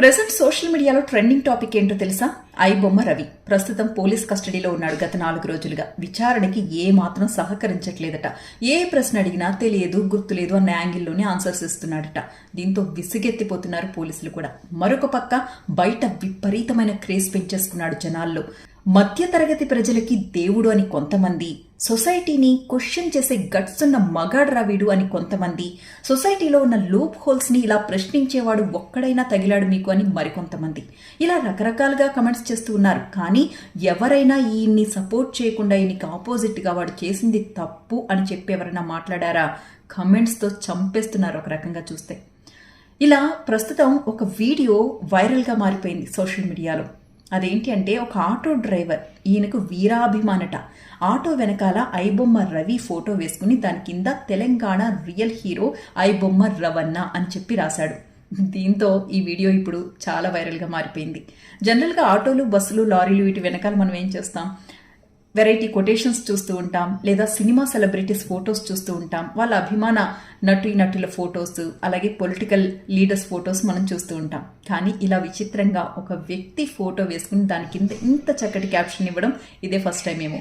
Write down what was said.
Present social మీడియాలో trending topic ఏంటో తెలుసా? ఐ బొమ్మ రవి. ప్రస్తుతం పోలీస్ కస్టడీలో ఉన్నాడు గత నాలుగు రోజులుగా. విచారణకి ఏ మాత్రం సహకరించట్లేదట. ఏ ప్రశ్న అడిగినా తెలియదు గుర్తులేదు అన్న యాంగిల్లోనే ఆన్సర్స్ ఇస్తున్నాడట. దీంతో విసిగెత్తిపోతున్నారు పోలీసులు కూడా. మరొక పక్క బయట విపరీతమైన క్రేజ్ పెంచేసుకున్నాడు జనాల్లో. మధ్యతరగతి ప్రజలకి దేవుడు అని కొంతమంది సొసైటీని క్వశ్చన్ చేసే గట్స్ ఉన్న మగాడు రవిడు అని కొంతమంది సొసైటీలో ఉన్న లూప్ హోల్స్ని ఇలా ప్రశ్నించేవాడు ఒక్కడైనా తగిలాడు మీకు అని మరికొంతమంది. ఇలా రకరకాలుగా కమెంట్స్ చేస్తూ ఉన్నారు. కానీ ఎవరైనా ఈయన్ని సపోర్ట్ చేయకుండా ఈయనకి ఆపోజిట్గా వాడు చేసింది తప్పు అని చెప్పి ఎవరైనా మాట్లాడారా? కమెంట్స్తో చంపేస్తున్నారు ఒక రకంగా చూస్తే. ఇలా ప్రస్తుతం ఒక వీడియో వైరల్గా మారిపోయింది సోషల్ మీడియాలో. అదేంటి అంటే ఒక ఆటో డ్రైవర్ ఈయనకు వీరాభిమానట. ఆటో వెనకాల ఐబొమ్మ రవి ఫోటో వేసుకుని దాని కింద తెలంగాణ రియల్ హీరో ఐబొమ్మ రవన్న అని చెప్పి రాశాడు. దీంతో ఈ వీడియో ఇప్పుడు చాలా వైరల్గా మారిపోయింది. జనరల్గా ఆటోలు బస్సులు లారీలు వీటి వెనకాల మనం ఏం చేస్తాం? వెరైటీ కొటేషన్స్ చూస్తూ ఉంటాం లేదా సినిమా సెలబ్రిటీస్ ఫొటోస్ చూస్తూ ఉంటాం. వాళ్ళ అభిమాన నటు నటుల ఫొటోస్ అలాగే పొలిటికల్ లీడర్స్ ఫొటోస్ మనం చూస్తూ ఉంటాం. కానీ ఇలా విచిత్రంగా ఒక వ్యక్తి ఫోటో వేసుకుని దాని కింద ఇంత చక్కటి క్యాప్షన్ ఇవ్వడం ఇదే ఫస్ట్ టైం ఏమో.